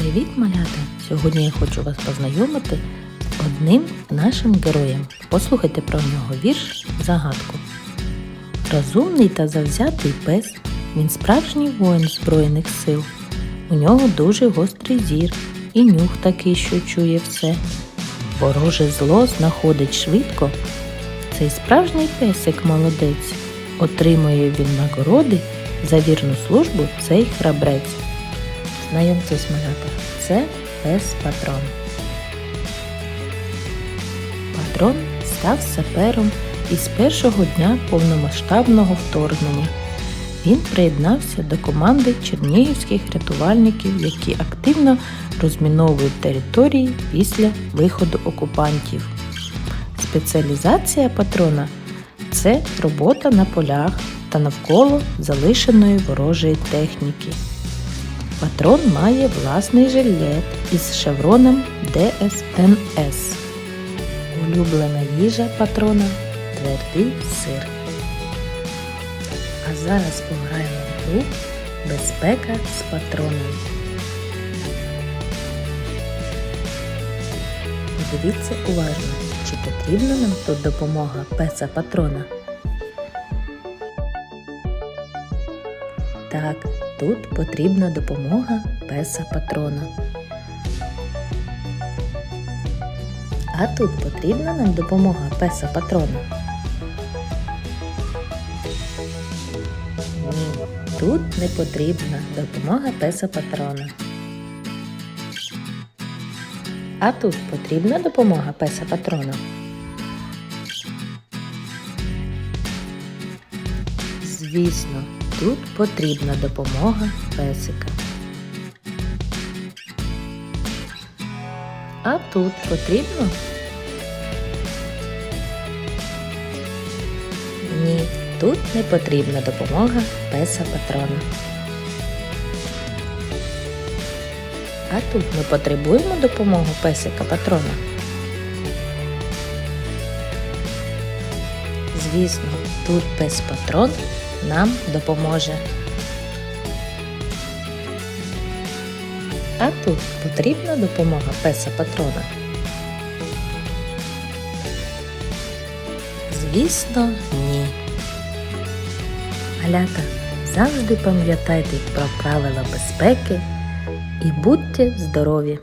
Привіт, малята! Сьогодні я хочу вас познайомити з одним нашим героєм. Послухайте про нього вірш загадку. Розумний та завзятий пес, він справжній воїн Збройних сил. У нього дуже гострий зір і нюх такий, що чує все. Вороже зло знаходить швидко. Цей справжній песик молодець. Отримує він нагороди за вірну службу цей храбрець. Знайомтесь, малята, це пес патрон. Патрон став сапером із першого дня повномасштабного вторгнення. Він приєднався до команди чернігівських рятувальників, які активно розміновують території після виходу окупантів. Спеціалізація патрона це робота на полях та навколо залишеної ворожої техніки. Патрон має власний жилет із шевроном ДСНС. Улюблена їжа патрона твердий сир. А зараз пограємо в гру Безпека з патроном. Подивіться уважно, чи потрібна нам тут допомога песа патрона. Так, тут потрібна допомога песа патрона. А тут потрібна нам допомога песа патрона. Ні, тут не потрібна допомога песа патрона. А тут потрібна допомога песа патрона. Звісно, тут потрібна допомога песика. А тут потрібно? Ні, тут не потрібна допомога песа патрона. А тут ми потребуємо допомогу песика патрона. Звісно, тут пес патрон нам допоможе. А тут потрібна допомога песа патрона. Звісно, ні. Малята, завжди пам'ятайте про правила безпеки і будьте здорові!